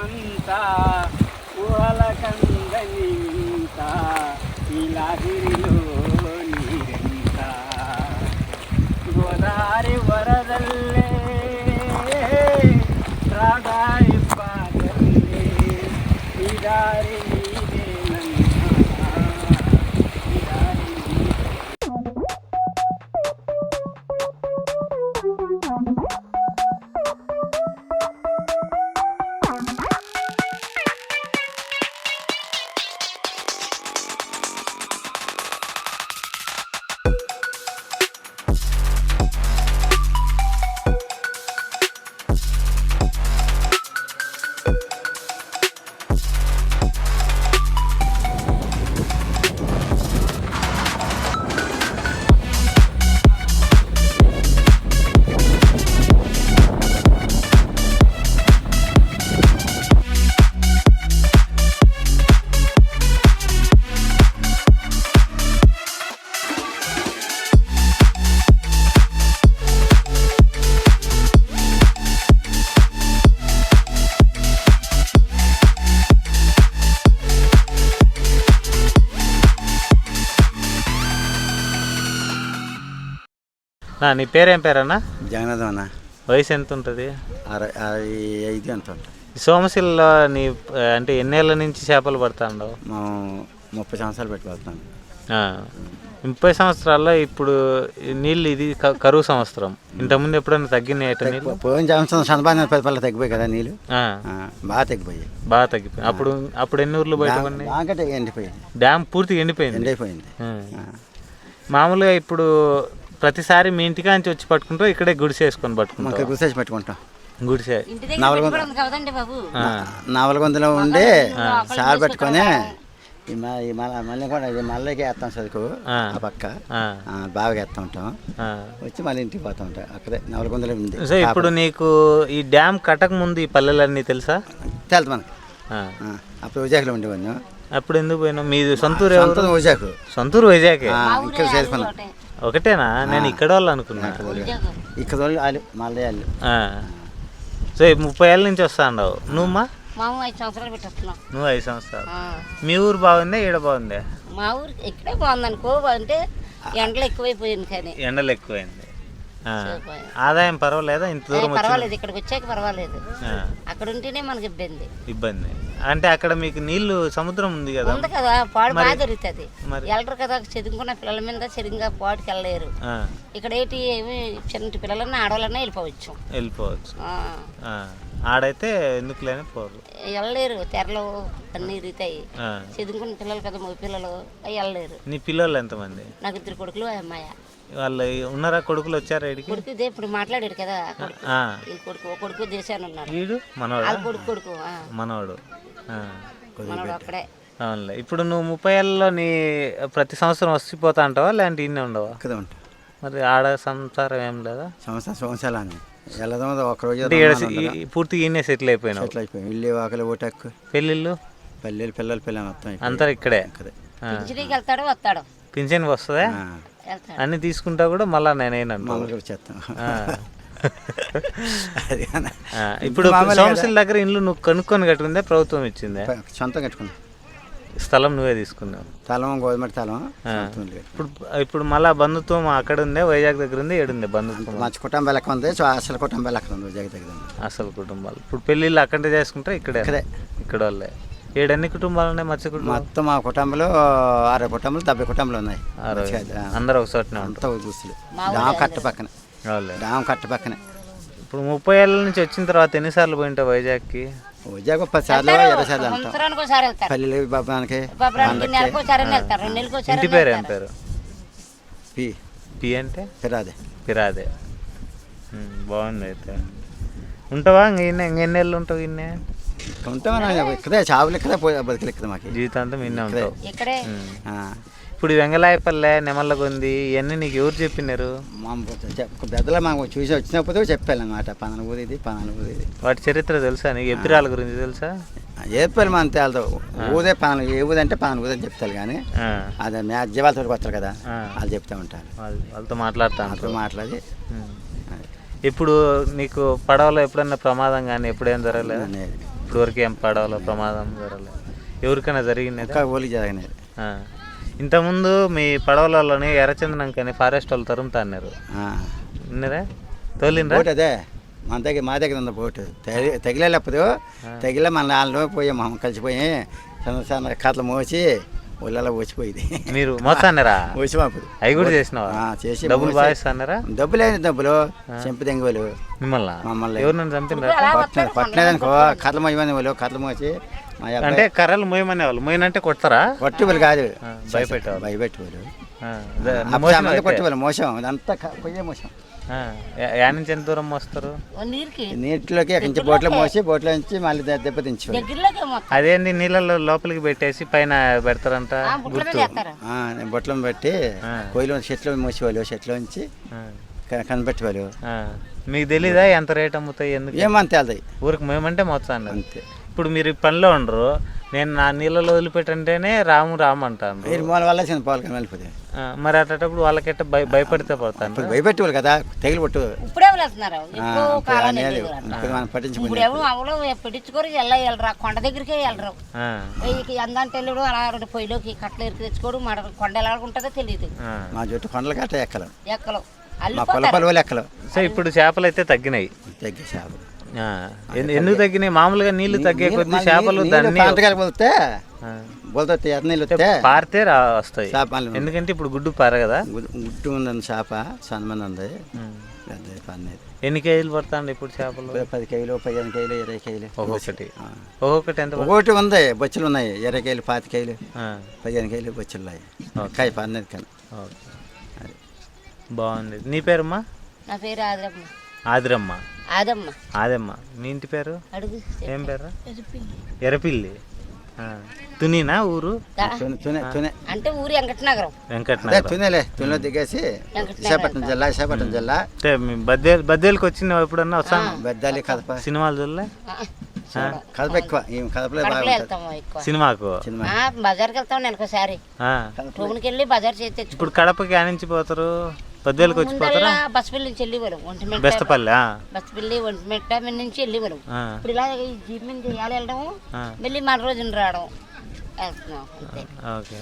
ಹನುಮಂತ ಕುಹಲ ಕಂದನಿಂತ ಇಲಾಗಿರಿಲೋ ನೀರಂತ ಗೋದಾರಿ ವರದಲ್ಲೇ నా నీ పేరేం పేరన్నా? జగన్నాథం అన్న వయసు ఎంత ఉంటుంది అరవై అరవై ఐదు ఎంత ఉంటుంది సోమశిలలో నీ అంటే ఎన్నేళ్ళ నుంచి చేపలు పడతాండవు? మనం ముప్పై సంవత్సరాలు ఆ, ముప్పై సంవత్సరాల్లో ఇప్పుడు నీళ్ళు ఇది కరువు సంవత్సరం. ఇంతకుముందు ఎప్పుడైనా తగ్గినాయి నీళ్ళు? పోయిన సంవత్సరం చంద్రబాబు పది తగ్గిపోయి కదా నీళ్ళు. బాగా తగ్గిపోయాయి. బాగా తగ్గిపోయింది అప్పుడు అప్పుడు ఎన్ని ఊర్లు బయట ఎండిపోయింది. డ్యామ్ పూర్తిగా ఎండిపోయింది. ఎండిపోయింది. మామూలుగా ఇప్పుడు ప్రతిసారి మీ ఇంటికాంచి వచ్చి పట్టుకుంటూ ఇక్కడే గుడిసె వేసుకొని పట్టుకుంటాం గుర్తేసి పెట్టుకుంటాం. గుడిసె. ఇంటి దగ్గర నవలగొంద పెట్టుకోవడం కదండి బాబు. ఆ, నవలగొందలో ఉండి సార్ పెట్టుకొని ఈ మ- ఈ మళ్ళీ మళ్ళీ కూడా ఇది మళ్ళీకి వేస్తాం చదువుకు ఆ. పక్క. బాగా వేస్తూ ఉంటాం. ఆ. వచ్చి మళ్ళీ ఇంటికి పోతూ ఉంటాం. అక్కడే నవలగొందలో ఉంది. సో ఇప్పుడు నీకు ఈ డ్యామ్ కట్టక ముందు ఈ పల్లెలన్నీ తెలుసా? తెలుసు మనకి. అప్పుడు విజాకులో ఉండేవాడిని. అప్పుడు ఎందుకు పోయినావు? మీది సొంతూరు ఎవరు? సొంతం విజాకు సొంతూరు వైజాగే? ఇక్కడ చేసుకున్నాం. ఒకటేనా? నేను ఇక్కడ వాళ్ళు అనుకున్నా. ఇక్కడ వాళ్ళు. వాళ్ళు మళ్ళీ వాళ్ళు. ఆ. సో ముప్పై ఏళ్ళ నుంచి వస్తా ఉండవు నువ్వు మా ఊరు ఐదు సంవత్సరాలు నువ్వు ఐదు సంవత్సరాలు. ఆ. మీ ఊరు బాగుందా? ఈడ బాగుందా? మా ఊరు ఇక్కడే బాగుందనుకో అంటే ఎండలు ఎక్కువైపోయింది కానీ. ఎండలు ఎక్కువైంది. ఆదాయం పర్వాలేదా? ఇంత దూరం పర్వాలేదు ఇక్కడికి వచ్చాక పర్వాలేదు. అక్కడ ఉంటేనే మనకి ఇబ్బంది. ఇబ్బంది. అంటే అక్కడ మీకు నీళ్ళు సముద్రం ఉంది కదా? ఉంది కదా పాడు బాగా దొరుకుతుంది? వెళ్ళరు కదా చదువుకున్న పిల్లల మీద సరిగ్గా పాడుకి వెళ్ళలేరు ఇక్కడ ఏంటి ఏమి చిన్న పిల్లలన్నా ఆడవాళ్ళన్నా వెళ్ళిపోవచ్చు. వెళ్ళిపోవచ్చు. ఆడైతే ఎందుకు లేని పోరు. వెళ్ళలేరు తెరలు అన్నీ ఇరుగుతాయి. చదువుకున్న పిల్లలు కదా మగ పిల్లలు అవి వెళ్ళలేరు నీ పిల్లలు ఎంతమంది? నాకు ఇద్దరు కొడుకులు అమ్మాయి. వాళ్ళు ఉన్నారా కొడుకులు వచ్చారా ఇడికి? కొడుకు ఇదే ఇప్పుడు మాట్లాడాడు కదా ఈ కొడుకు ఓ కొడుకు దేశాన్ని ఉన్నాడు. వీడు మనవాడు కొడుకు కొడుకు ఆ, మనవాడు ఆ, మనోడు అక్కడే అవునులే. ఇప్పుడు నువ్వు ముప్పై ఏళ్ళలో నీ ప్రతి సంవత్సరం వస్తుపోతా అంటావా లేదంటే ఇన్నే ఉండవా? ఇక్కడ ఉంటాం. మరి ఆడ సంసారం ఏం లేదా? సంవత్సరం సంవత్సరాలు అని వెళ్దాం పూర్తిగా ఇన్నే సెటిల్ అయిపోయినావు. సెటిల్ అయిపోయాం. ఇల్లు ఆకలి ఓటక్కు. పెళ్ళిళ్ళు? పల్లెలు పిల్లలు పిల్లలు మొత్తం. అంతా ఇక్కడే? వెళ్తాడు వస్తాడు. పింఛన్ వస్తుందా? అన్ని తీసుకుంటా కూడా మళ్ళా. అది అన్న. ఆ, ఇప్పుడు సోమశిల దగ్గర ఇల్లు నువ్వు కొనుక్కొని కట్టుకుందే ప్రభుత్వం ఇచ్చిందే? సొంతం కట్టుకున్నాం. స్థలం నువ్వే తీసుకున్నావు. గోధుమటి. సొంతం ఇల్లు కట్టుకున్నాం. ఇప్పుడు ఇప్పుడు మళ్ళా బంధుత్వం అక్కడ ఉందే వైజాగ్ దగ్గర ఉంది ఏడుంది బంధుత్వం? మంచి కుటుంబం లెక్క ఉంది? సో అసలు కుటుంబం లెక్క ఉంది? జగ దగ్గర ఉంది. అసలు కుటుంబాలు. ఇప్పుడు పెళ్ళిళ్ళు అక్కడే చేసుకుంటారా ఇక్కడే? ఇక్కడే. ఇక్కడ వాళ్ళే. ఏడన్ని కుటుంబాలు ఉన్నాయి మత్స్య కుటుంబం? మొత్తం మా కుటుంబంలో అరవై కుటుంబాలు డెబ్బై కుటుంబాలు ఉన్నాయి. అందరూ ఒక చోటనే ఉంటారు. అంతా గుస్తులు డామ్ కట్ట పక్కన. వాళ్ళే. డామ్ కట్ట పక్కనే. ఇప్పుడు ముప్పై ఏళ్ళ నుంచి వచ్చిన తర్వాత ఎన్నిసార్లు పోయింటావు వైజాగ్కి? ఉద్యోగం పది సార్లు ఇరవై సార్లు అంటాం సంవత్సరానికి ఒకసారి వెళ్తారు. పల్లెలు బాబానికి బాబరానికి నెలకు ఒకసారి వెళ్తారు రెండు నెలలకు ఒకసారి ఇంటి పేరు ఏం పేరు? పి. పి అంటే? పిరాదే పిరాదే ఉమ్, బాగుంది అయితే. ఉంటావా? ఇంక ఇన్నే ఇంకెన్నేళ్ళు ఉంటావు ఇన్నే? ఉంటామని ఇక్కడే చావులు ఇక్కడే పోయి బతుకులు ఇక్కడ మాకు. జీవితాంతం ఇన్నే ఉంటావు. ఇక్కడే. ఉమ్. ఆ, ఇప్పుడు వెంగళాయపల్లె నెమల్లగొంది ఇవన్నీ నీకు ఎవరు చెప్పినారు? మా పెద్దలు మాకు చూసి వచ్చినప్పుడు చెప్పాను అనమాట పలానా ఊరు ఇది ఊరు ఇది. వాటి చరిత్ర తెలుసా నీకు? ఎప్పిరాల గురించి తెలుసా? చెప్పాలి మా అంతే వాళ్ళతో. ఊదే పలానా ఏ పలానా ఊరు అని చెప్తారు కానీ అదే మ్యా జీవాలతో వస్తారు కదా. వాళ్ళు చెప్తా ఉంటారు. వాళ్ళ- వాళ్ళతో మాట్లాడుతా వాళ్ళతో. మాట్లాడి. ఇప్పుడు నీకు పడవలో ఎప్పుడన్నా ప్రమాదం కానీ ఎప్పుడేం జరగలేదు ఇప్పుడు వరకు ఏం పడవలో ప్రమాదం జరగలేదు ఎవరికైనా జరిగింది? ఇంకా ఓలి జరగలేదు ఇంతకుముందు మీ పడవలలోని ఎర్రచందనం కానీ ఫారెస్ట్ వాళ్ళు తరుముతా అన్నారు విన్నరా తోలిండ్రా? అదే. మన దగ్గర మా దగ్గర ఉంది బోటు. తగి తగిలేటప్పుడు తగిలే మన నాలుగు పోయి మనం కలిసిపోయి సన్న సన్న కథలు మోసి ఒళ్ళలో వచ్చిపోయింది మీరు మోస్తాన్నారా? వచ్చిపోయి అప్పుడు అవి కూడా చేసినావా? ఆ, చేసి డబ్బులు బాగా ఇస్తాన్నారా? డబ్బులేని డబ్బులు చెంపు దెంగలు. మిమ్మల్ని? మమ్మల్ని. చంపినరా పట్టిన పట్టినదనుకో కథలు మోయమని వాళ్ళు కథలు మోసి అంటే కర్రలు మోయమనే వాళ్ళు మోయనంటే కొడతారా? కొట్టుబలు కాదు. భయపెట్టేవాళ్ళు. భయపెట్టేవాళ్ళు. కొట్టేవాళ్ళు మోసం. పోయే మోసం. ఆ, యా- నుంచి ఎంత దూరం మోస్తారు? నీటిలోకి అక్కడి నుంచి బోట్లో మోసి బోట్లో నుంచి మళ్ళీ దె- దెబ్బతించేవాళ్ళు దగ్గరలోకి మొత్తం. అదేంది నీళ్ళలో లోపలికి పెట్టేసి పైన పెడతారంట? గుర్తు. చేస్తారు ఆ, బొట్లం పెట్టి ఆ. కొయ్యలో చెట్లు మోసేవాళ్ళు చెట్లు నుంచి ఆ, క- కనిపెట్టేవాళ్ళు. ఆ. మీకు తెలీదా ఎంత రేట్ అమ్ముతాయి ఎందుకు? ఏమంతే వెళ్తాయి ఊరికి మేమంటే మొత్తం అంతే. ఇప్పుడు మీరు ఈ పనిలో ఉండరు. నేను నా నీళ్ళలో వదిలిపెట్టంటేనే రాము రాము అంటాను మీరు మూల వల్ల చిన్న పాలు కానీ వెళ్ళిపోతాయి. ఆ, మరి అట్టేటప్పుడు వాళ్ళకెట్ట భయ భయపడితే పడతాను ఇప్పుడు భయపెట్టేవాళ్ళు కదా తెగిలి పట్టు. ఇప్పుడే వెళ్తున్నారు మనం పట్టించుకునే ఇప్పుడు ఎవరు అవలో పెట్టించుకోరు వెళ్ళ వెళ్ళరా కొండ దగ్గరికే వెళ్ళరు అందంటే వెళ్ళడు అలా రెండు పొయ్యిలోకి కట్టలు ఎరికి తెచ్చుకోడు మన కొండ ఎలా ఉంటుందో తెలియదు మా జుట్టు కొండలు గట్ట ఎక్కలు. ఎక్కలు. మా పొలపల వాళ్ళు ఎక్కలు. సో ఇప్పుడు చేపలు అయితే తగ్గినాయి. తగ్గి చేపలు. ఎందుకు తగ్గినాయి? మామూలుగా నీళ్ళు తగ్గే కొద్ది చేపలు దాన్ని పోతే. ఆ, బోల్తో ఎర్ర నీళ్ళు వస్తే పారితే రా వస్తాయి. చేపలు ఎందుకంటే ఇప్పుడు గుడ్డు పార కదా? గు- గుట్టు ఉందండి చేప సన్నమంది ఉంది. పెద్ద పన్నది ఎన్ని కేజీలు పడతాండి ఇప్పుడు చేపలు? పది కేజీలు పదిహేను కేజీలు ఇరవై కేజీలు. ఒక్కొక్కటి. ఒక్కొక్కటి ఎంత? ఒకటి ఉంది. బొచ్చులు ఉన్నాయి. ఇరవై కేజీలు పాతి కేజీలు పదిహేను కేజీలు బొచ్చులు ఉన్నాయి. కాయ పన్నది కానీ. బాగుంది. నీ పేరమ్మా? నా పేరు ఆదిరమ్మ. ఆదిరమ్మ. ఆదమ్మ. ఆదమ్మ. మీ ఇంటి పేరు? అడుగు ఏం పేరు? ఎర్రపిల్లి. ఆ, తునినా ఊరు? అంటే ఊరు వెంకటనగరం. వెంకటనగర్. తునేలే తునిలో దిగేసి విశాఖపట్నం జిల్లా విశాఖపట్నం జిల్లా. అంటే మీ బద్దే బద్దేలకు వచ్చిన ఎప్పుడన్నా వస్తాను? బెద్దాలి కదప. సినిమాలు చూడలే? ఆ, కదప ఎక్కువ కదపలే ఎక్కువ. సినిమాకు? బజార్కి వెళ్తాం నేను ఒకసారి. టౌన్కి వెళ్ళి బజార్ చేసి ఇప్పుడు కడపకి ఆనించి పోతారు బద్దేలకు వచ్చి పోతారా ముందల్లా బస్ పిల్లి నుంచి వెళ్ళేవాళ్ళం ఒంటిమిట్ట బెస్తపల్లి ఆ. బస్ పిల్లి ఒంటిమిట్ట మీద నుంచి వెళ్ళేవాళ్ళం ఆ. ఇప్పుడు ఇలా ఈ జీప్ మీద వెళ్ళడం. మళ్ళీ మన రోజున రావడం వెళ్తున్నాం ఓకే